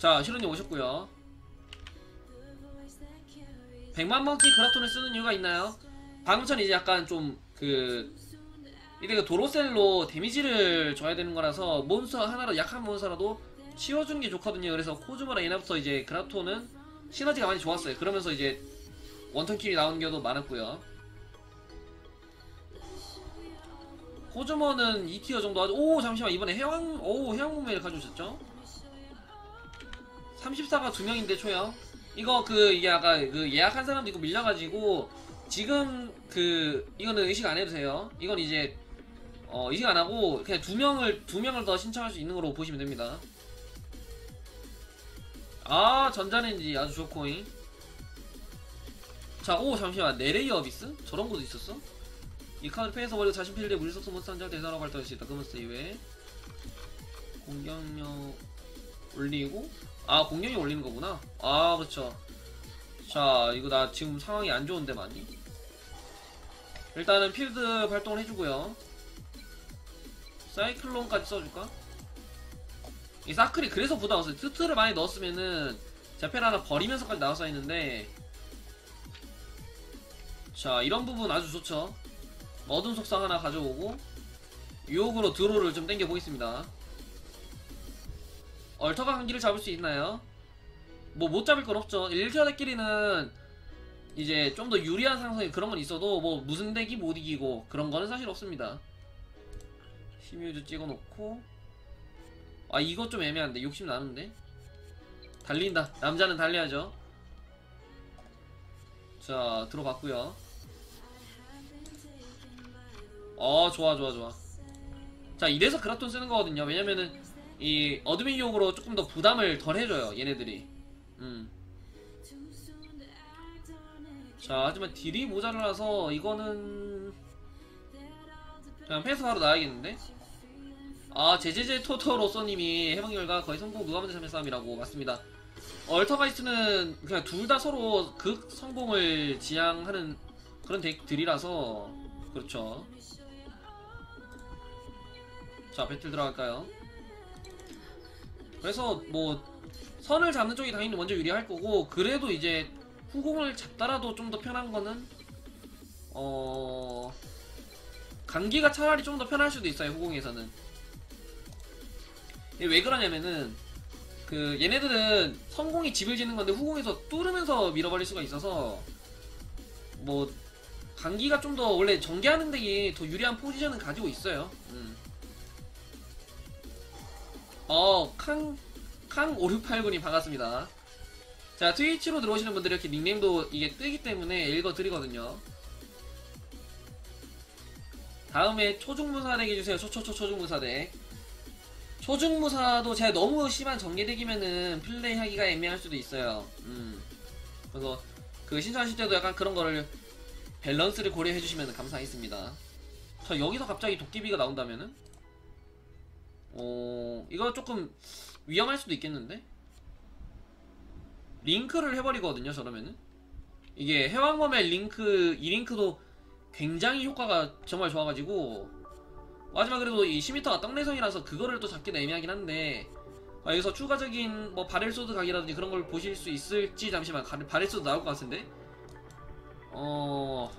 자 시로님 오셨고요. 100만 번째 그라톤을 쓰는 이유가 있나요? 방금 전 이제 약간 좀그 이게 도로셀로 데미지를 줘야 되는 거라서 몬스터 하나로 약한 몬스터라도 치워주는 게 좋거든요. 그래서 코즈모랑 예나부터 이제 그라톤은 시너지가 많이 좋았어요. 그러면서 이제 원턴킬이 나오는 경우도 많았고요. 코즈모는 2티어 정도 하죠. 오 잠시만. 이번에 해왕 오 해왕문매를 가져오셨죠 34가 두 명인데 초요 이거 그 이게 아까 그 예약한 사람도 있고 밀려가지고 지금 그 이거는 의식 안 해도 돼요. 이건 이제 어 의식 안 하고 그냥 두 명을 두 명을 더 신청할 수 있는 거로 보시면 됩니다. 아 전자레인지 아주 좋고잉. 자오 잠시만. 네레이 어비스? 저런 것도 있었어? 이 카드 패에서 버리고 자신 필드에 물속성 몬스터 대사로 발동할 수 있다. 그몬스터 이외에 공격력 올리고 아 공격이 올리는 거구나. 아 그쵸. 자 이거 나 지금 상황이 안 좋은데 많이? 일단은 필드 발동을 해주고요. 사이클론까지 써줄까? 이 사클이 그래서 부담없어요. 트트를 많이 넣었으면은 제페를 하나 버리면서까지 나왔어야 했는데. 자 이런 부분 아주 좋죠. 어둠 속성 하나 가져오고 유혹으로 드로를 좀 땡겨 보겠습니다 얼터가 한 기를 잡을 수 있나요? 뭐 못 잡을 건 없죠. 1티어 덱끼리는 이제 좀 더 유리한 상성이 그런 건 있어도 뭐 무슨 덱이 못 이기고 그런 거는 사실 없습니다. 히뮤즈 찍어놓고. 아 이거 좀 애매한데. 욕심 나는데? 달린다. 남자는 달려야죠. 자 들어갔고요. 어 좋아 좋아 좋아. 자 이래서 그라톤 쓰는 거거든요. 왜냐면은 이 어드민 용으로 조금 더 부담을 덜 해줘요 얘네들이. 음. 자 하지만 딜이 모자라서 이거는 그냥 패스 바로 나야겠는데? 아 제제제 토토로서님이 해방 결과 거의 성공 누가 먼저 참여 싸움이라고 맞습니다. 얼터가이스트는 그냥 둘 다 서로 극 성공을 지향하는 그런 덱들이라서 그렇죠. 자 배틀 들어갈까요 그래서 뭐 선을 잡는 쪽이 당연히 먼저 유리할 거고 그래도 이제 후공을 잡더라도 좀 더 편한 거는 어 감기가 차라리 좀 더 편할 수도 있어요 후공에서는 왜 그러냐면은 그 얘네들은 성공이 집을 짓는 건데 후공에서 뚫으면서 밀어버릴 수가 있어서 뭐 감기가 좀 더 원래 전개하는 데에 더 유리한 포지션은 가지고 있어요. 음. 어, 캉, 캉5689님 반갑습니다. 자, 트위치로 들어오시는 분들이 이렇게 닉네임도 이게 뜨기 때문에 읽어드리거든요. 다음에 초중무사덱 해주세요. 초초초 초중무사덱. 초중무사도 제가 너무 심한 정리덱이면은 플레이하기가 애매할 수도 있어요. 음. 그래서 그 신청하실 때도 약간 그런 거를 밸런스를 고려해주시면 감사하겠습니다. 자, 여기서 갑자기 도깨비가 나온다면은? 어, 이거 조금 위험할 수도 있겠는데? 링크를 해버리거든요, 저러면은. 이게 해왕검의 링크, 이 링크도 굉장히 효과가 정말 좋아가지고, 마지막 그래도 이 시미터가 떡내성이라서 그거를 또 잡기는 애매하긴 한데, 아, 여기서 추가적인 뭐 바렐소드 각이라든지 그런 걸 보실 수 있을지 잠시만, 가- 바렐소드 나올 것 같은데? 어,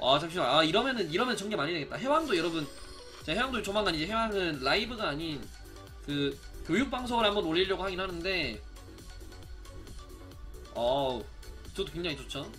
아, 잠시만. 아, 이러면은, 이러면 전개 많이 되겠다. 해왕도 여러분, 자, 해왕도 조만간 이제 해왕은 라이브가 아닌 그 교육 방송을 한번 올리려고 하긴 하는데, 어우, 저도 굉장히 좋죠.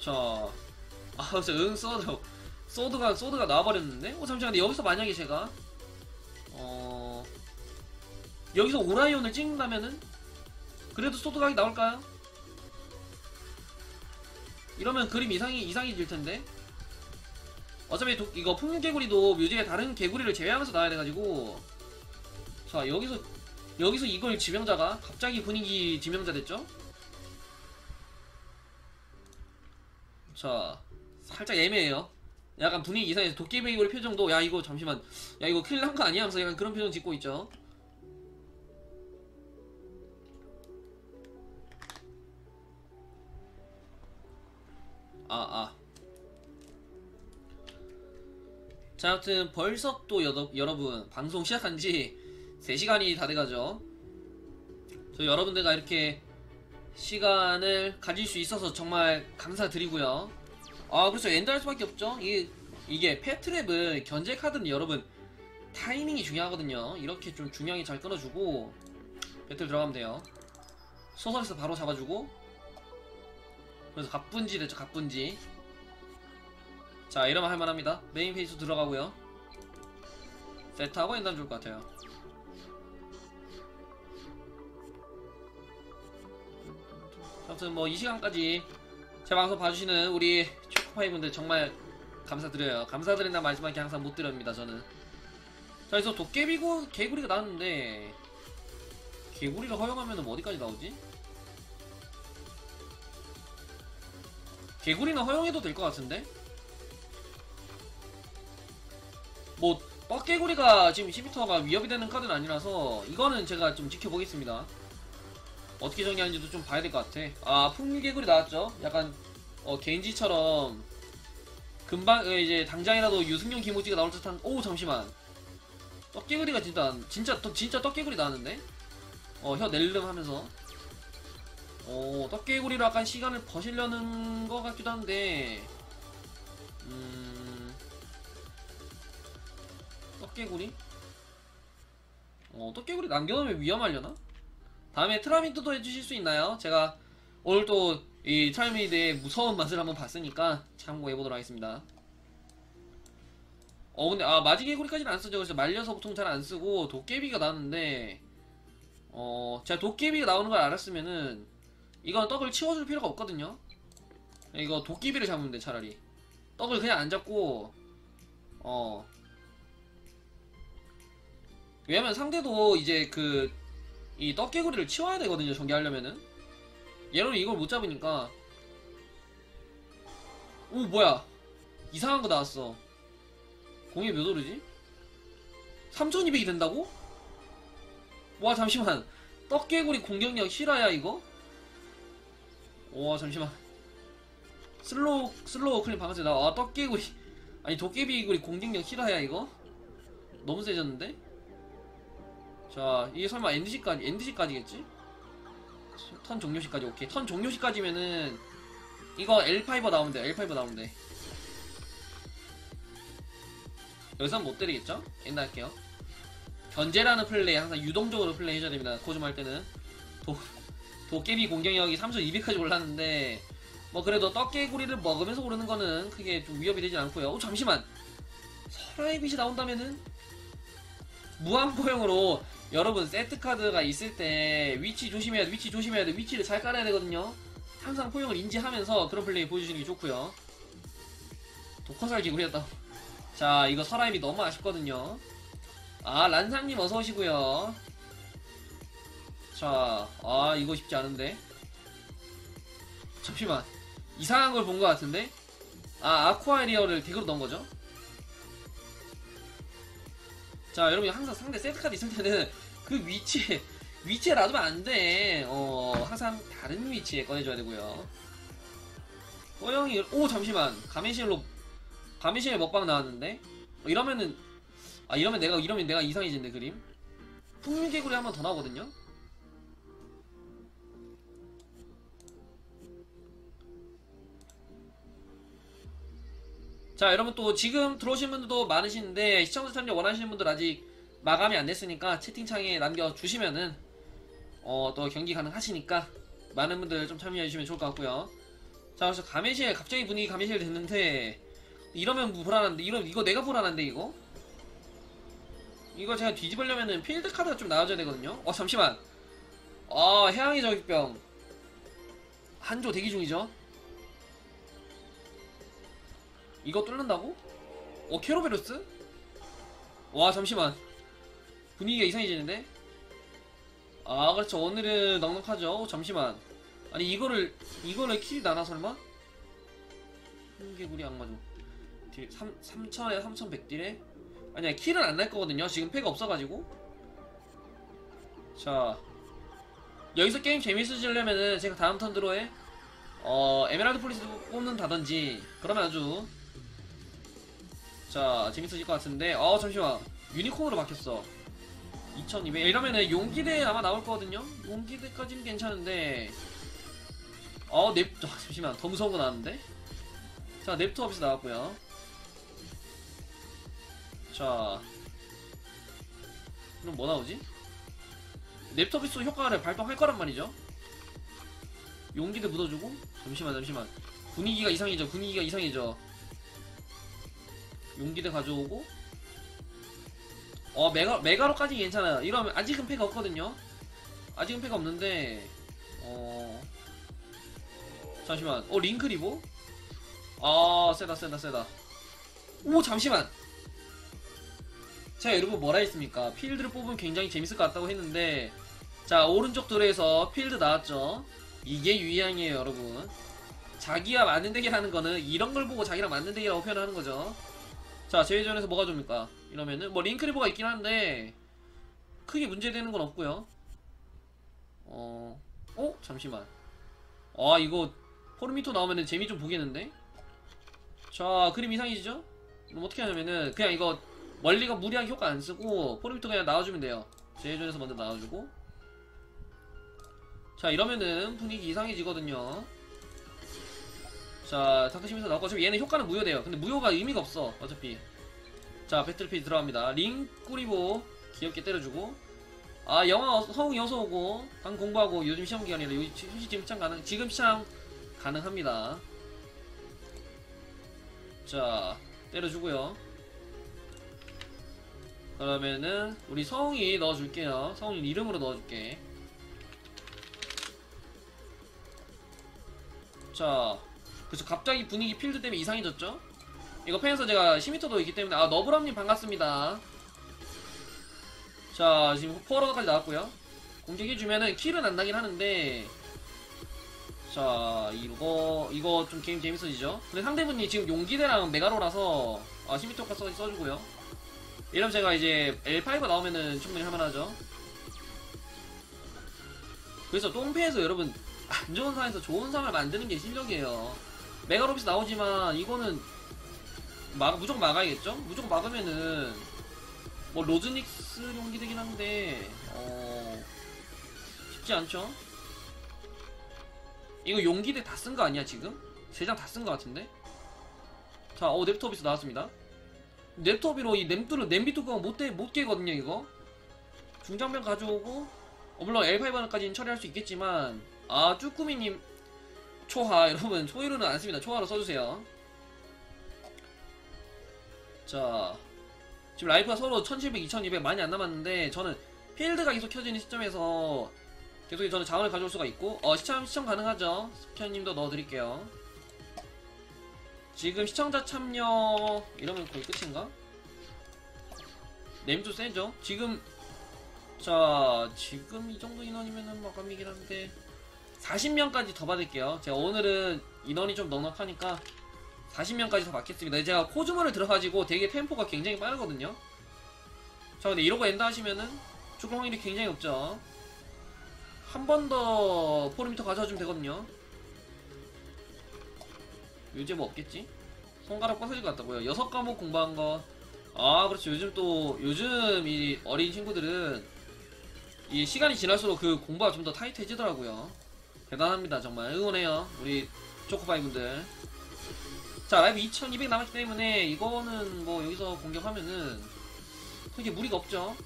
자, 아, 그래서 응, 소드. 소드가, 소드가 나와버렸는데? 어, 잠시만, 근데 여기서 만약에 제가, 어, 여기서 오라이온을 찍는다면은, 그래도 소드각이 나올까요? 이러면 그림 이상이, 이상해질 텐데? 어차피 도, 이거 풍류개구리도 묘지에 다른 개구리를 제외하면서 나와야 돼가지고, 자, 여기서, 여기서 이걸 지명자가 갑자기 분위기 지명자 됐죠? 자, 살짝 애매해요. 약간 분위기 이상해서 도깨비 개구리 표정도, 야, 이거 잠시만, 야, 이거 큰일 난 거 아니야? 하면서 약간 그런 표정 짓고 있죠. 아, 아. 자, 아무튼 벌써 또 여러, 여러분 방송 시작한 지 3시간이 다 돼가죠. 저 여러분들과 이렇게 시간을 가질 수 있어서 정말 감사드리고요. 아, 그렇죠. 엔드할 수밖에 없죠. 이게, 이게 패트랩은 견제 카드는 여러분 타이밍이 중요하거든요. 이렇게 좀 중요하게 잘 끊어주고 배틀 들어가면 돼요. 소설에서 바로 잡아주고 그래서 갑분지 됐죠. 갑분지. 자 이러면 할만합니다 메인 페이스 들어가고요 세트하고 엔담 좋을 것 같아요 아무튼 뭐 이 시간까지 제 방송 봐주시는 우리 초코파이 분들 정말 감사드려요 감사드린다는 말씀밖에 항상 못 드립니다 저는 자 그래서 도깨비고 개구리가 나왔는데 개구리를 허용하면 뭐 어디까지 나오지? 개구리는 허용해도 될 것 같은데? 뭐 뻐개구리가 지금 12터가 위협이 되는 카드는 아니라서 이거는 제가 좀 지켜보겠습니다. 어떻게 정리하는지도 좀 봐야 될 것 같아. 아 풍류개구리 나왔죠? 약간 어, 개인지처럼 금방 어, 이제 당장이라도 유승용 김우지가 나올 듯한 오 잠시만. 떡개구리가 진짜 진짜 떡- 진짜 떡개구리 나왔는데? 어혀 낼름 하면서 어 떡개구리로 약간 시간을 버시려는 것 같기도 한데 음 떡개구리? 어, 떡개구리 남겨놓으면 위험하려나? 다음에 트라미드도 해주실 수 있나요? 제가 오늘 또 이 트라미드의 무서운 맛을 한번 봤으니까 참고해보도록 하겠습니다. 어, 근데, 아, 마지개구리까지는 안 쓰죠. 그래서 말려서 보통 잘 안 쓰고, 도깨비가 나왔는데, 어, 제가 도깨비가 나오는 걸 알았으면은, 이건 떡을 치워줄 필요가 없거든요? 이거 도깨비를 잡으면 돼, 차라리. 떡을 그냥 안 잡고, 어, 왜냐면 상대도 이제 그 이 떡개구리를 치워야 되거든요 전개하려면은 얘는 이걸 못 잡으니까 오 뭐야 이상한 거 나왔어 공이 몇 오르지? 3200이 된다고? 와 잠시만 떡개구리 공격력 실화야 이거? 와 잠시만 슬로우 슬로우 클린 방금 전에 나와 아 떡개구리 아니 도깨비구리 공격력 실화야 이거? 너무 세졌는데? 자, 이게 설마 NDC까지, NDC까지겠지? 턴 종료시까지, 오케이. 턴 종료시까지면은, 이거 L5 나오면 돼, L5 나오면 돼. 여기서 못 때리겠죠? 옛날 할게요. 견제라는 플레이 항상 유동적으로 플레이 해줘야 됩니다. 코좀 할 때는. 도, 도깨비 공격력이 3200까지 올랐는데, 뭐 그래도 떡개구리를 먹으면서 오르는 거는 크게 좀 위협이 되진 않고요. 오, 잠시만! 설아의 빛이 나온다면은, 무한포용으로 여러분 세트 카드가 있을 때 위치 조심해야 돼 위치 조심해야 돼 위치를 잘 깔아야 되거든요. 항상 포용을 인지하면서 그런 플레이 보여주시는 게 좋고요. 독화살 기구리였다. 자 이거 설아임이 너무 아쉽거든요. 아 란상님 어서 오시고요 자 아 이거 쉽지 않은데? 잠시만. 이상한 걸 본 것 같은데? 아 아쿠아리어를 덱으로 넣은 거죠? 자 여러분이 항상 상대 세트카드 있을 때는 그 위치에 위치에 놔두면 안 돼. 어 항상 다른 위치에 꺼내줘야 되고요. 허영이 오 잠시만. 가메실로 가메실 먹방 나왔는데? 어, 이러면은 아 이러면 내가 이러면 내가 이상해진대 그림? 풍류개구리 한 번 더 나오거든요 자 여러분 또 지금 들어오신 분들도 많으신데 시청자 참여 원하시는 분들 아직 마감이 안 됐으니까 채팅창에 남겨주시면은 어 또 경기 가능하시니까 많은 분들 좀 참여해 주시면 좋을 것 같고요. 자 그래서 가메실 갑자기 분위기 가메실 됐는데 이러면 불안한데 이러 이거 내가 불안한데 이거? 이거 제가 뒤집으려면은 필드 카드가 좀 나와줘야 되거든요. 어 잠시만. 아 해양의 저격병. 한조 대기 중이죠 이거 뚫는다고? 어 케로베로스? 와 잠시만. 분위기가 이상해지는데? 아 그렇죠. 오늘은 넉넉하죠. 어, 잠시만. 아니 이거를 이거를 킬이 나나 설마? 한개구리 악마죠 딜 3, 3000에 3100딜에? 아니야 킬은 안 날 거거든요. 지금 패가 없어가지고. 자. 여기서 게임 재밌으시려면은 제가 다음 턴 드로에 어 에메랄드 폴리스 뽑는다든지. 그러면 아주 자 재밌어질 것 같은데. 어 잠시만. 유니콘으로 바뀌었어. 2200 이러면은 용기대 아마 나올 거거든요? 용기대까지는 괜찮은데. 어 넵.. 아, 잠시만. 더 무서운 거 나왔는데? 자 넵투 어비스 나왔고요. 자. 그럼 뭐 나오지? 넵터비스 효과를 발동할 거란 말이죠? 용기대 묻어주고? 잠시만 잠시만. 분위기가 이상해져. 분위기가 이상해져 용기대 가져오고. 어 메가 메가로까지 괜찮아요. 이러면 아직은 패가 없거든요. 아직은 패가 없는데 어. 잠시만. 어 링크 리보? 아 세다 세다 세다. 오 잠시만. 자 여러분 뭐라 했습니까? 필드를 뽑으면 굉장히 재밌을 것 같다고 했는데 자 오른쪽 도로에서 필드 나왔죠. 이게 유의양이에요 여러분. 자기와 맞는 대결하는 거는 이런 걸 보고 자기랑 맞는 대결이라고 표현하는 거죠 자 제외전에서 뭐가 좋습니까? 이러면은 뭐 링크리버가 있긴 한데 크게 문제되는 건 없고요. 어... 어? 잠시만. 아 이거 포르미토 나오면은 재미 좀 보겠는데? 자 그림 이상해지죠? 그럼 어떻게 하냐면은 그냥 이거 멀리가 무리하게 효과 안 쓰고 포르미토 그냥 나와주면 돼요. 제외전에서 먼저 나와주고. 자 이러면은 분위기 이상해지거든요 자 다크시면서 나오고 어차피 얘는 효과는 무효돼요. 근데 무효가 의미가 없어 어차피. 자 배틀페이지 들어갑니다. 링 꾸리보 귀엽게 때려주고. 아 영화 허웅이 어서 오고. 방 공부하고. 요즘 시험 기간이라 요 지금 시청 가능 지금 시청 가능합니다. 자 때려주고요. 그러면은 우리 성이 넣어줄게요. 성이 이름으로 넣어줄게. 자 그래서 갑자기 분위기 필드 때문에 이상해졌죠? 이거 팬에서 제가 시미터도 있기 때문에 아 너브람님 반갑습니다. 자 지금 포어로까지 나왔고요. 공격해주면은 킬은 안 나긴 하는데 자 이거 이거 좀 게임 재밌어지죠? 근데 상대분이 지금 용기대랑 메가로라서 아 시미터가 써, 써주고요. 이러면 제가 이제 L5가 나오면은 충분히 할만하죠? 그래서 똥패에서 여러분 안 좋은 상황에서 좋은 상황을 만드는 게 실력이에요 메가로비스 나오지만 이거는 막 무조건 막아야겠죠? 무조건 막으면은 뭐 로즈닉스 용기 되긴 한데 어 쉽지 않죠? 이거 용기대 다 쓴 거 아니야 지금? 세 장 다 쓴 거 같은데? 자, 어 넵토비스 나왔습니다. 넵토비로 이 냄뚜를 냄비 뚜껑 못, 대, 못 깨거든요 이거. 중장병 가져오고 어 물론 L5까지는 처리할 수 있겠지만 아 쭈꾸미님 초하 여러분 초이루는 안 씁니다. 초하로 써주세요. 자 지금 라이프가 서로 1700, 2200 많이 안 남았는데 저는 필드가 계속 켜지는 시점에서 계속 저는 자원을 가져올 수가 있고 어 시청 시청 가능하죠. 스편님도 넣어드릴게요. 지금 시청자 참여 이러면 거의 끝인가? 냄도 세죠? 지금 자 지금 이 정도 인원이면은 마감이긴 한데 40명까지 더 받을게요. 제가 오늘은 인원이 좀 넉넉하니까 40명까지 더 받겠습니다. 제가 코즈모를 들어가지고 되게 템포가 굉장히 빠르거든요. 자, 근데 이러고 엔다 하시면은 죽을 확률이 굉장히 높죠. 한 번 더 포르미터 가져와주면 되거든요. 요즘 뭐 없겠지? 손가락 부서질 것 같다고요. 여섯 과목 공부한 거. 아, 그렇죠. 요즘 또, 요즘 이 어린 친구들은 이 시간이 지날수록 그 공부가 좀 더 타이트해지더라고요. 대단합니다 정말 응원해요 우리 초코파이 분들 자 라이브 2200 남았기 때문에 이거는 뭐 여기서 공격하면은 크게 무리가 없죠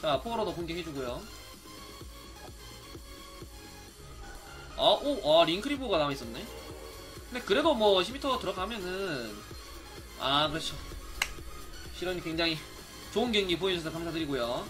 자 포어로도 공격해주고요 아, 오, 아, 링크리보가 남아있었네. 근데 그래도 뭐, 10m 들어가면은, 아, 그렇죠. 실현이 굉장히 좋은 경기 보여주셔서 감사드리고요.